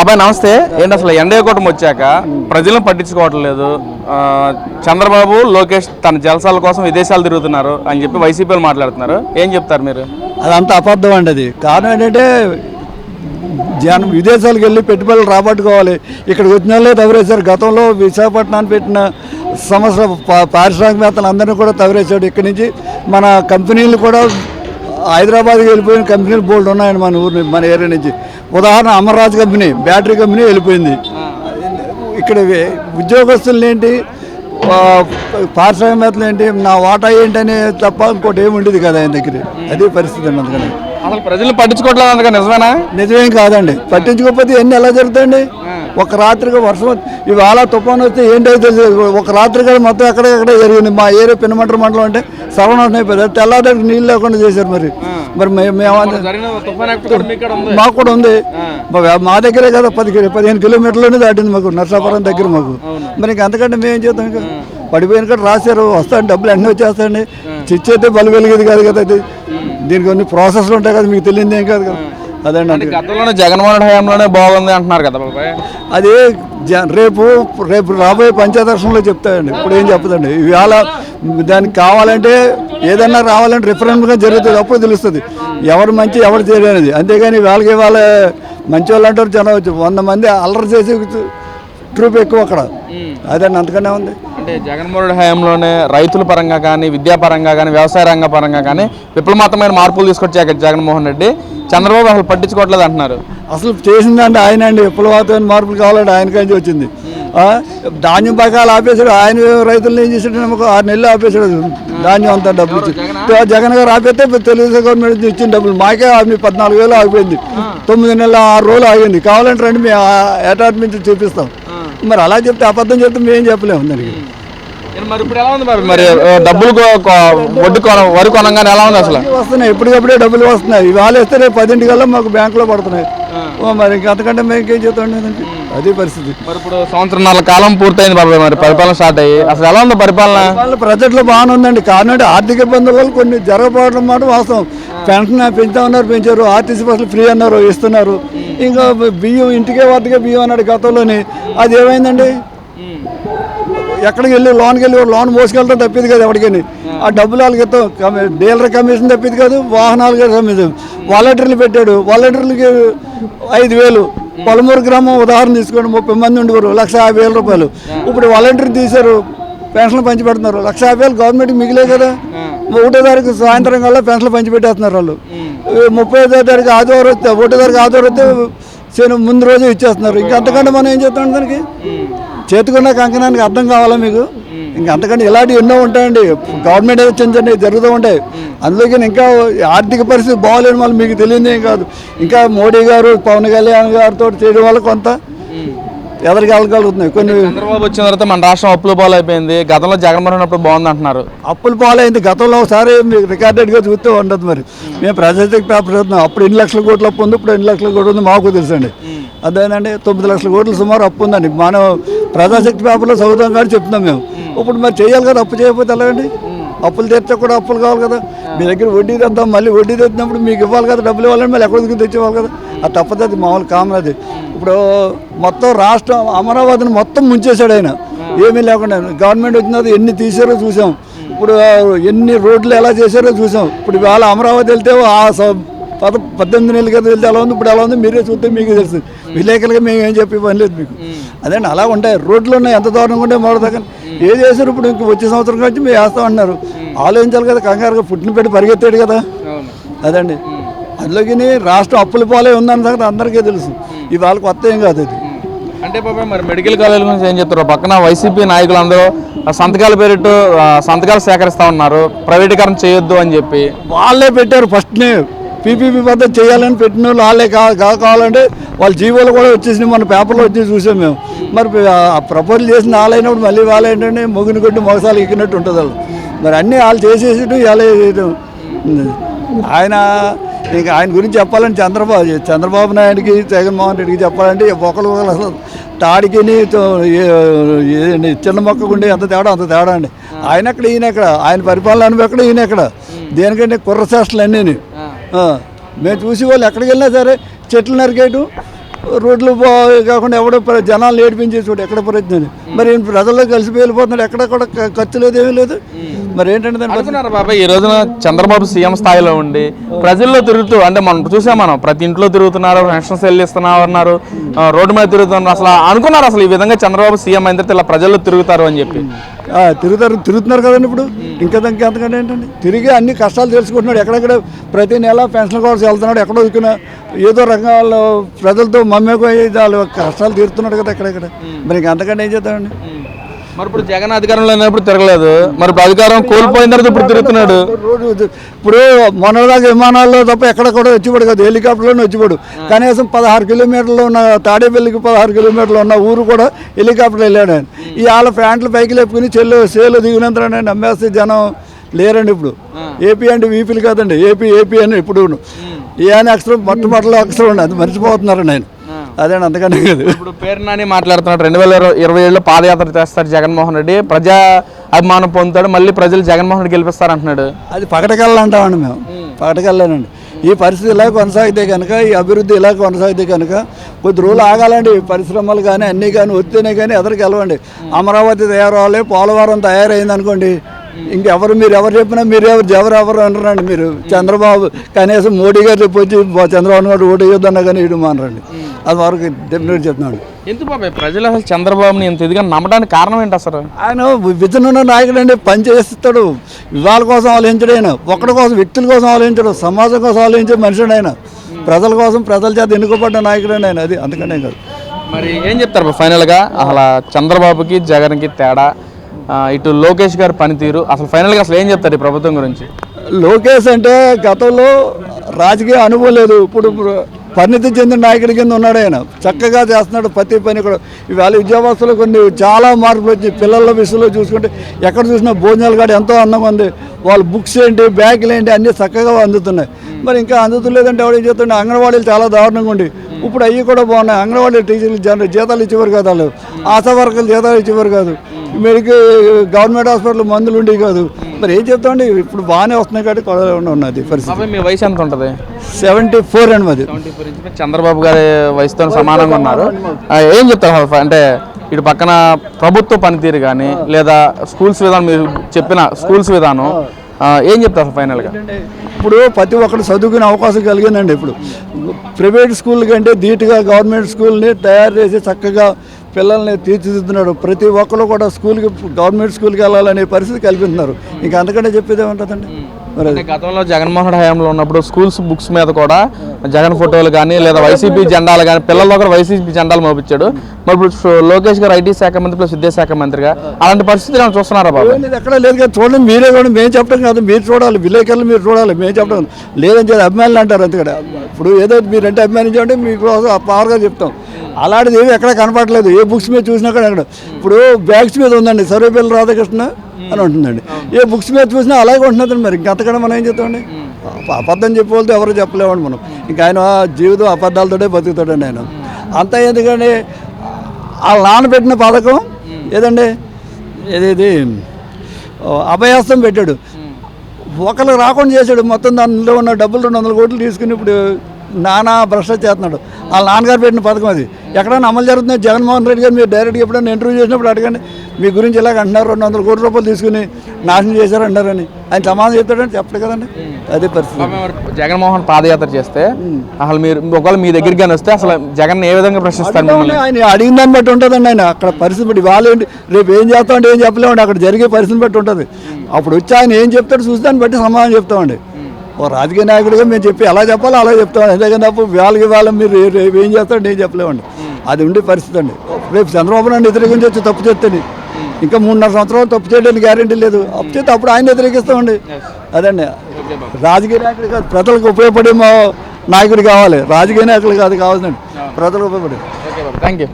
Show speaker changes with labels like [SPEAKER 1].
[SPEAKER 1] బాబాయ్ నమస్తే. ఏంటి అసలు ఎండయ కూటమి వచ్చాక ప్రజలను పట్టించుకోవట్లేదు? లేదు చంద్రబాబు లోకేష్ తన జలసాల కోసం విదేశాలు తిరుగుతున్నారు అని చెప్పి వైసీపీలు మాట్లాడుతున్నారు. ఏం చెప్తారు మీరు?
[SPEAKER 2] అదంతా అబద్ధం అండి అది. కారణం ఏంటంటే జనం విదేశాలకు వెళ్ళి పెట్టుబడులు రాబట్టుకోవాలి. ఇక్కడికి వచ్చిన వాళ్ళే తవరేశారు గతంలో విశాఖపట్నాన్ని పెట్టిన సంవత్సరం పారిశ్రామికవేత్తలు అందరినీ కూడా తవరేశాడు ఇక్కడి నుంచి మన కంపెనీలు కూడా హైదరాబాద్కి వెళ్ళిపోయిన కంపెనీలు బోల్డ్ ఉన్నాయండి మన ఊరి మన ఏరియా నుంచి. ఉదాహరణ అమర్రాజ్ కంపెనీ బ్యాటరీ కంపెనీ వెళ్ళిపోయింది. ఇక్కడ ఉద్యోగస్తులు ఏంటి పారిశ్రామికవేత్తలు ఏంటి నా వాటా ఏంటని తప్ప ఇంకోటి ఏమి ఉండేది కదా ఆయన దగ్గర. అదే పరిస్థితి అండి అందుకని.
[SPEAKER 1] అసలు ప్రజలను పట్టించుకోవట్లేదు అందుకని నిజమేనా?
[SPEAKER 2] నిజమేం కాదండి. పట్టించుకోకపోతే ఎన్ని ఎలా జరుగుతాయండి? ఒక రాత్రిగా వర్షం ఇవాళ తుఫాను వస్తే ఏంటో తెలియదు. ఒక రాత్రిగా మొత్తం ఎక్కడెక్కడ జరిగింది? మా ఏరియా పిన్నమంట మండలం అంటే సర్వనాశనం అయిపోయింది అది తెల్లారికి నీళ్ళు లేకుండా చేశారు మరి. మరి మేము మాకు కూడా ఉంది. మా- దగ్గరే కదా పది కిలో- పదిహేను కిలోమీటర్లోనే దాటింది మాకు నర్సాపురం దగ్గర మాకు. మరి ఇంక అంతకంటే మేము ఏం చేద్దాం ఇంకా? పడిపోయిన కూడా రాశారు వస్తాయండి డబ్బులు అన్నీ వచ్చేస్తాయండి. చిచ్చైతే బలు వెలిగేది కాదు కదా అది. దీనికి కొన్ని ప్రాసెస్లు ఉంటాయి కదా మీకు తెలియదు ఏం కాదు. కదా అంటే
[SPEAKER 1] గతంలోనే జగన్మోహన్ హయాంలోనే బాగుంది అంటున్నారు కదా బాబాయ్.
[SPEAKER 2] అది జ- రేపు రేపు రాబోయే పంచదర్శనంలో చెప్తాయండి ఇప్పుడు ఏం చెప్పదండి. ఇవాళ దానికి కావాలంటే ఏదన్నా రావాలంటే రిఫరెండ్గా జరుగుతుంది అప్పుడు తెలుస్తుంది. ఎవరు మంచి ఎవరు అనేది. అంతేగాని వాళ్ళకి వాళ్ళ మంచి వాళ్ళు అంటారు జనం వంద మంది అల్లరి చేసి ట్రూప్ ఎక్కువ అక్కడ. అదండి అంతకనే ఉంది.
[SPEAKER 1] అంటే జగన్మోహన్ హయాంలోనే రైతుల పరంగా కానీ విద్యా పరంగా కానీ వ్యవసాయ రంగ పరంగా కానీ విప్లవాత్మకమైన మార్పులు తీసుకొచ్చాక జగన్మోహన్ రెడ్డి. చంద్రబాబు అసలు పట్టించుకోవట్లేదు అంటున్నారు.
[SPEAKER 2] అసలు చేసిందంటే ఆయన అండి. విప్లవాతమైన మార్పులు కావాలంటే ఆయనకంచి వచ్చింది? ఆ, ధాన్యం పకాలు ఆపేశాడు. ఆయన రైతులను ఏం చేసాడు నమ్మకం ఆరు నెలలు ఆపేశాడు ధాన్యం అంతా డబ్బులు ఇచ్చి. జగన్? గారు ఆపేస్తే తెలుగుదేశం గవర్నమెంట్ నుంచి ఇచ్చిన డబ్బులు. మాకే ఆపి పద్నాలుగు వేలు ఆగిపోయింది. తొమ్మిది నెలల ఆరు రోజులు ఆగింది. కావాలంటే రండి మేము అటాచ్మెంట్ చూపిస్తాం. మరి అలా చెప్తే అబద్ధం చెప్తే మేము చెప్పలేము దానికి.
[SPEAKER 1] మరి ఇప్పుడు ఎలా ఉంది మరి? మరి ఆ, డబ్బులు వడ్డీ కొన వరి కొనంగానే ఎలా ఉంది అసలు?
[SPEAKER 2] వస్తున్నాయి. ఎప్పటికప్పుడే డబ్బులు వస్తున్నాయి. ఇవాళ వేస్తే రేపు పదింటికల్లా మాకు బ్యాంకులో పడుతున్నాయి. ఓ మరి ఇంక అంతకంటే మేము ఇంకేం చేస్తాం దానికి అదే పరిస్థితి.
[SPEAKER 1] మరి ఇప్పుడు కాలం పూర్తయింది బాబాయ్ మరి పరిపాలన స్టార్ట్ అయ్యి. అసలు ఎలా ఉంది పరిపాలన?
[SPEAKER 2] వాళ్ళ ప్రజల్లో బాగానే ఉందండి. కారణం అంటే ఆర్థిక ఇబ్బందుల వల్ల కొన్ని జరగకపోవడం మాట వాస్తవం. పెన్షన్ పెంచుతా ఉన్నారు పెంచారు. ఆర్టీసీ బస్సులు ఫ్రీ అన్నారు ఇస్తున్నారు. ఇంకా బియ్యం ఇంటికే వద్దకే బియ్యం అన్నాడు గతంలోని. అది ఏమైందండి ఎక్కడికి వెళ్ళి లోన్కి వెళ్ళి లోన్ మోసుకెళ్ళడం తప్పింది కాదు ఎవరికైనా. ఆ డబ్బులు వాళ్ళకి డీలర్ కమిషన్ తప్పింది కాదు వాహనాలకి కమిషన్ వాలంటీర్లు పెట్టాడు. వాలంటీర్లకి ఐదు వేలు. పొలమూరు గ్రామం ఉదాహరణ తీసుకోండి. ముప్పై మంది ఉండేవారు లక్ష యాభై వేల రూపాయలు. ఇప్పుడు వాలంటీర్ తీశారు. పెన్షన్లు పంచి పెడుతున్నారు లక్ష యాభై వేలు గవర్నమెంట్ మిగిలే కదా. ఒకటో తారీఖు సాయంత్రం కల్లా పెన్షన్లు పంచి పెట్టేస్తున్నారు వాళ్ళు ముప్పై ఐదో తారీఖు ఆదివారం వస్తే ఒకటో తారీఖు ఆదివారం వస్తే శని ముందు రోజు ఇచ్చేస్తున్నారు. ఇంకా అంతకంటే మనం ఏం చేస్తాం దానికి? చేతికున్న కంకణానికి అర్థం కావాలా మీకు? ఇంకా అంతకంటే ఇలాంటివి ఎన్నో ఉంటాయండి. గవర్నమెంట్ ఏదో చిన్న చిన్నవి జరుగుతూ ఉంటాయి. అందులోకి ఇంకా ఆర్థిక పరిస్థితి బాగోలేని వాళ్ళు మీకు తెలియదు కాదు. ఇంకా మోడీ గారు పవన్ కళ్యాణ్ గారితో చేయడం వల్ల కొంత ఎదరికి వెళ్ళగలుగుతున్నాయి కొన్ని
[SPEAKER 1] చంద్రబాబు వచ్చిన తర్వాత మన రాష్ట్రం అప్పుల పాలు అయిపోయింది గతంలో జగన్మోహన్ ఉన్నప్పుడు బాగుంది అంటున్నారు.
[SPEAKER 2] అప్పులు పాలైంది. గతంలో ఒకసారి మీకు రికార్డెడ్గా చూస్తూ ఉండదు మరి. మేము ప్రజాశక్తి పేపర్ చదువుతున్నాం అప్పుడు ఎన్ని లక్షల కోట్ల అప్పు ఉంది ఇప్పుడు ఎన్ని లక్షల కోట్లు ఉంది మాకు తెలుసండి. అదేనండి తొమ్మిది లక్షల కోట్లు సుమారు అప్పు ఉందండి. మనం ప్రజాశక్తి పేపర్లో చదువుతాం కానీ చెప్తున్నాం మేము. ఇప్పుడు మరి చేయాలి కదా అప్పు చేయకపోతే ఎలాగండి? అప్పులు తెచ్చా కూడా అప్పులు కావాలి కదా. మీ దగ్గర వడ్డీ తెద్దాం మళ్ళీ వడ్డీ తెచ్చినప్పుడు మీకు ఇవ్వాలి కదా డబ్బులు ఇవ్వాలని మళ్ళీ ఎక్కడ దగ్గర తెచ్చేవాళ్ళు కదా? అది తప్పదు అది మామూలు కామన్ అది. ఇప్పుడు మొత్తం రాష్ట్రం అమరావతిని మొత్తం ముంచేశాడు ఆయన. ఏమీ లేకుండా గవర్నమెంట్ వచ్చిన ఎన్ని తీసారో చూసాం. ఇప్పుడు ఎన్ని రోడ్లు ఎలా చేశారో చూసాం. ఇప్పుడు ఇవాళ అమరావతి వెళ్తే ఆ పద పద్దెనిమిది నెలల క్రితం వెళ్తే ఎలా ఉంది? ఇప్పుడు ఎలా ఉంది? మీరే చూస్తే మీకు తెలుసు విలేకరులుగా మేము ఏం చెప్పి పని లేదు మీకు. అదండి అలా ఉంటాయి. రోడ్లు ఉన్నాయి. ఎంత దూరంగా ఉంటే మొదలు దగ్గర. ఏ చేశారు ఇప్పుడు? ఇంక వచ్చే సంవత్సరం నుంచి మేము వేస్తాం అన్నారు. ఆలోచించాలి కదా కంగారుగా పుట్టిన పెట్టి పరిగెత్తాడు కదా. అదండి అందులోకి రాష్ట్రం అప్పుల పాలే ఉందని సంగతి అందరికీ తెలుసు. ఇవాళ కొత్త ఏం కాదు అది
[SPEAKER 1] అంటే బాబాయ్ మరి మెడికల్ కాలేజ్ గురించి ఏం చెప్తారు? పక్కన వైసీపీ నాయకులందరూ సంతకాల పేరిట్టు సంతకాలు సేకరిస్తా ఉన్నారు. ప్రైవేటీకరణ చేయొద్దు అని చెప్పి.
[SPEAKER 2] వాళ్ళే పెట్టారు ఫస్ట్నే పీపీపీ పద్ధతి చేయాలని పెట్టిన వాళ్ళు వాళ్ళే కా కా- కావాలంటే వాళ్ళ జీవోలు కూడా వచ్చేసి మన పేపర్లో వచ్చి చూసాం మేము. మరి ప్రపోజల్ చేసిన వాళ్ళైనప్పుడు మళ్ళీ వాళ్ళు ఏంటంటే మొగిన కొట్టి మొగసాలు ఎక్కినట్టు ఉంటుంది వాళ్ళు. మరి అన్నీ వాళ్ళు చేసేసి ఇలా చేయడం ఆయన ఇంకా ఆయన గురించి చెప్పాలంటే చంద్రబాబు చంద్రబాబు నాయుడికి జగన్మోహన్ రెడ్డికి చెప్పాలంటే ఒకరు ఒకరు అసలు తాడికి చిన్న మొక్కకు ఉండే అంత తేడా అంత తేడా అండి. ఆయన ఎక్కడ ఈయన ఎక్కడ? ఆయన పరిపాలన అనుభవం ఎక్కడ? ఈయన ఎక్కడ? దేనికంటే కుర్ర శాస్త్రాలు అన్నీ మేము చూసి వాళ్ళు ఎక్కడికి వెళ్ళినా సరే చెట్లు నరికేయటం రోడ్లు బా కాకుండా ఎవడో ప్ర- జనాలు ఏడిపించేసి చూడు ఎక్కడ ప్రయత్నం మరి ప్రజల్లో కలిసిపోయి వెళ్ళిపోతున్నాడు ఎక్కడ కూడా ఖర్చు లేదు ఏమీ లేదు. మరి ఏంటంటే?
[SPEAKER 1] అనుకున్నారు బాబాయ్? ఈ రోజున చంద్రబాబు సీఎం స్థాయిలో ఉండి ప్రజల్లో తిరుగుతూ అంటే మనం చూసాం మనం ప్రతి ఇంట్లో తిరుగుతున్నారు పెన్షన్స్ చెల్లిస్తున్నారు అన్నారు ఆ, రోడ్డు మీద తిరుగుతున్నారు. అసలు అనుకున్నారు అసలు ఈ విధంగా చంద్రబాబు సీఎం అయిన తర్వాత ఇలా ప్రజల్లో తిరుగుతారు అని చెప్పి?
[SPEAKER 2] తిరుగుతారు తిరుగుతున్నారు కదండి ఇప్పుడు. ఇంకా దానికి ఎంతకంటే ఏంటండి? తిరిగి అన్ని కష్టాలు తెలుసుకుంటున్నాడు. ఎక్కడెక్కడ ప్రతి నెల పెన్షన్ కోసం వెళ్తున్నాడు ఎక్కడో ఇచ్చిన ఏదో రంగాల్లో ప్రజలతో మమ్మేపోయి వాళ్ళు కష్టాలు తీరుతున్నాడు కదా ఎక్కడెక్కడ. మరి ఇంకా అంతకంటే ఏం చేద్దామండి?
[SPEAKER 1] మరి ఇప్పుడు జగన్ అధికారంలో ఉన్నప్పుడు తిరగలేదు. మరి ఇప్పుడు అధికారం కోల్పోయిన తర్వాత ఇప్పుడు తిరుగుతున్నాడు.
[SPEAKER 2] ఇప్పుడు మొన్నదాకా విమానాల్లో తప్ప ఎక్కడ కూడా వచ్చిపోడు కదా. హెలికాప్టర్లోనే వచ్చిపోడు కనీసం పదహారు కిలోమీటర్లు ఉన్న తాడేపల్లికి పదహారు కిలోమీటర్లు ఉన్న ఊరు కూడా హెలికాప్టర్ వెళ్ళాడు ఆయన. ఇవాళ ప్యాంట్లు పైకి లేపుకుని చెల్లు సేలు దిగినంతరండి నమ్మేస్తే జనం లేరండి ఇప్పుడు. ఏపీ అంటే వీపీలు కాదండి. ఏపీ ఏపీ అని ఇప్పుడు. ఏ అని అక్షరం మొట్టమొదటిలో అక్షరం ఉండి అది మర్చిపోతున్నారండి ఆయన. అదే అంతకన్నా కాదు.
[SPEAKER 1] ఇప్పుడు పేరు నాని మాట్లాడుతున్నాడు. రెండు వేల ఇరవై ఏడులో పాదయాత్ర చేస్తారు జగన్మోహన్ రెడ్డి. ప్రజా అభిమానం పొందుతాడు మళ్ళీ ప్రజలు జగన్మోహన్ రెడ్డి గెలిపిస్తారు అంటున్నాడు
[SPEAKER 2] అది పకటకల్లా అంటామండి మేము. పకటకల్లానండి. ఈ పరిస్థితి ఇలా కొనసాగితే కనుక ఈ అభివృద్ధి ఇలా కొనసాగితే కనుక కొద్ది రోజులు ఆగాలండి. పరిశ్రమలు కానీ అన్నీ కానీ వస్తేనే కానీ ఎదరికి వెళ్ళవండి అమరావతి తయారవ్వాలి పోలవరం తయారైంది అనుకోండి ఇంకెవరు మీరు ఎవరు చెప్పినా మీరు ఎవరు ఎవరు ఎవరు అనరండి మీరు. చంద్రబాబు కనీసం మోడీ గారు చెప్పి వచ్చి బా- చంద్రబాబు నాయుడు ఓటు వేయొద్దన్నా కానీ ఇడు మానరండి. అది వరకు డెఫినెట్ చెప్తున్నాడు.
[SPEAKER 1] ఎందుకు బాబాయ్? ప్రజలు అసలు చంద్రబాబుని ఇంత ఇదిగా నమ్మడానికి కారణం ఏంటి అసలు?
[SPEAKER 2] ఆయన విజన్ ఉన్న నాయకుడు అండి పని చేస్తాడు ఇవాళ కోసం ఆలోచించడు ఆయన. ఒక్కడి కోసం వ్యక్తుల కోసం ఆలోచించడు సమాజం కోసం ఆలోచించే మనుషుడు ఆయన. ప్రజల కోసం ప్రజల చేత ఎన్నుకోబడ్డ నాయకుడు అండి ఆయన. అది అందుకనే కాదు.
[SPEAKER 1] మరి ఏం చెప్తారు ఫైనల్గా అసలు చంద్రబాబుకి జగన్కి తేడా? ఇటు లోకేష్ గారు పనితీరు. అసలు ఫైనల్గా అసలు ఏం చెప్తారు ఈ ప్రభుత్వం గురించి?
[SPEAKER 2] లోకేష్ అంటే గతంలో రాజకీయ అనుభవం లేదు. ఇప్పుడు పరిణితి చెందిన నాయకుడి కింద ఉన్నాడు ఆయన. చక్కగా చేస్తున్నాడు ప్రతి పని కూడా. ఇవాళ విద్యావస్థలో కొన్ని చాలా మార్పులు వచ్చి పిల్లల విషయంలో చూసుకుంటే ఎక్కడ చూసినా భోజనాలు కాడ ఎంతో అందంగా ఉంది. వాళ్ళ బుక్స్ ఏంటి బ్యాగులు ఏంటి అన్నీ చక్కగా అందుతున్నాయి. మరి ఇంకా అందుతలేదంటే ఎవరు ఏం చేస్తుండే? అంగన్వాడీలు చాలా దారుణంగా ఉండి. ఇప్పుడు అవి కూడా బాగున్నాయి. అంగన్వాడీ టీచర్లు జీతాలు ఇచ్చేవారు కాదు వాళ్ళు. ఆశా వర్గాలు జీతాలు ఇచ్చేవారు కాదు. మెడికల్ గవర్నమెంట్ హాస్పిటల్ మందులు ఉండేవి కాదు. మరి ఏం చెప్తామండి? ఇప్పుడు బాగానే వస్తున్నాయి కాబట్టి కొడవలే ఉన్నది పరిస్థితి?
[SPEAKER 1] మీ వయసు ఎంత ఉంటుంది?
[SPEAKER 2] సెవెంటీ ఫోర్ అండి మాది.
[SPEAKER 1] చంద్రబాబు గారి వయసుతో సమానంగా ఉన్నారు. ఏం చెప్తారు? అంటే ఇటు పక్కన ప్రభుత్వ పనితీరు కానీ లేదా స్కూల్స్ విధానం మీరు చెప్పిన స్కూల్స్ విధానం ఏం చెప్తారు ఫైనల్గా
[SPEAKER 2] ఇప్పుడు ప్రతి ఒక్కరు చదువుకునే అవకాశం కలిగిందండి ఇప్పుడు. ప్రైవేట్ స్కూల్ కంటే ధీటుగా గవర్నమెంట్ స్కూల్ని తయారు చేసి చక్కగా పిల్లల్ని తీర్చిదిద్దుతున్నాడు. ప్రతి ఒక్కరు కూడా స్కూల్కి గవర్నమెంట్ స్కూల్కి వెళ్ళాలనే పరిస్థితి కల్పిస్తున్నారు. ఇంకా అంతకంటే చెప్పేది ఏముంటుందండి మరి
[SPEAKER 1] అంటే గతంలో జగన్మోహన్ హయాంలో ఉన్నప్పుడు స్కూల్స్ బుక్స్ మీద కూడా జగన్ ఫోటోలు కానీ లేదా వైసీపీ జెండాలు కానీ పిల్లల్లో కూడా వైసీపీ జెండాలు మోపించాడు. మరి ఇప్పుడు లోకేష్ గారు ఐటీ శాఖ మంత్రి ప్లస్ విద్యాశాఖ మంత్రిగా అలాంటి పరిస్థితి ఏమైనా చూస్తున్నారా బాబు?
[SPEAKER 2] ఎక్కడ లేదు కదా చూడండి మీరే కూడా మేము చెప్పడం కాదు మీరు చూడాలి విలేకరులు మీరు చూడాలి మేము చెప్పడం లేదని చెప్పి అభిమానులు అంటారు అంతే ఇప్పుడు ఏదో మీరంటే అభిమానించండి మీకు పవర్గా చెప్తాం. అలాంటిది ఏమి ఎక్కడ కనపడలేదు. ఏ బుక్స్ మీద చూసినా కూడా అక్కడ ఇప్పుడు బ్యాగ్స్ మీద ఉందండి. సర్వేపల్లి రాధాకృష్ణ అని ఉంటుందండి. ఏ బుక్స్ మీద చూసినా అలాగే ఉంటున్నదండి మరి. ఇంకంతకన్నా మనం ఏం చెప్తామండి అప- అబద్ధం చెప్పేవాళ్ళతో ఎవరు చెప్పలేమండి మనం. ఇంకా ఆయన జీవితం అబద్ధాలతోటే బతుకుతాడండి ఆయన. అంతా ఎందుకంటే ఆ నానబెట్టిన పథకం ఏదండి? ఏదేది? అభయాస్తం పెట్టాడు. ఒకరికి రాకుండా చేశాడు. మొత్తం దానిలో ఉన్న డబ్బులు రెండు వందల కోట్లు తీసుకుని ఇప్పుడు నానా భ్రష్ట చేస్తున్నాడు. వాళ్ళ నాన్నగారు పెట్టిన పథకం అది. ఎక్కడైనా అమలు జరుగుతుంది? జగన్మోహన్ రెడ్డి గారు మీరు డైరెక్ట్గా ఎప్పుడైనా ఇంటర్వ్యూ చేసినప్పుడు అడగండి. మీ గురించి ఇలాగ అంటున్నారు రెండు వందల కోట్ల రూపాయలు తీసుకుని నాశనం చేశారు అంటారని ఆయన సమాధానం చెప్తాడని చెప్పడు కదండి. అదే పరిస్థితి.
[SPEAKER 1] జగన్మోహన్ పాదయాత్ర చేస్తే అసలు మీరు ఒకవేళ మీ దగ్గరికి కానీ వస్తే అసలు జగన్ ఏ విధంగా ప్రశ్నిస్తారు
[SPEAKER 2] ఆయన అడిగిన దాన్ని బట్టి ఉంటుందండి ఆయన. అక్కడ పరిస్థితి బట్టి వాళ్ళు ఏంటి? రేపు ఏం చేస్తామంటే ఏం చెప్పలేమండి. అక్కడ జరిగే పరిస్థితిని బట్టి ఉంటుంది. అప్పుడు వచ్చి ఆయన ఏం చెప్తాడు చూసి దాన్ని బట్టి సమాధానం చెప్తామండి. ఓ రాజకీయ నాయకుడిగా మేము చెప్పి ఎలా చెప్పాలో అలా చెప్తాం. అంతేగాని తప్ప వాళ్ళకి వాళ్ళ మీరు రేపు ఏం చేస్తాడు నేను చెప్పలేమండి. అది ఉండే పరిస్థితి అండి. రేపు చంద్రబాబు నాయుడు వ్యతిరేకించి వచ్చి తప్పు చేస్తేని. ఇంకా మూడున్నర సంవత్సరాలు తప్పు చేయడానికి గ్యారెంటీ లేదు. అప్పు చేస్తే అప్పుడు ఆయన వ్యతిరేకిస్తామండి. అదండి. రాజకీయ నాయకుడు కాదు ప్రజలకు ఉపయోగపడే మా నాయకుడు కావాలి. రాజకీయ నాయకులు కాదు కావాల్సిందండి. ప్రజలకు ఉపయోగపడే
[SPEAKER 1] థ్యాంక్ యూ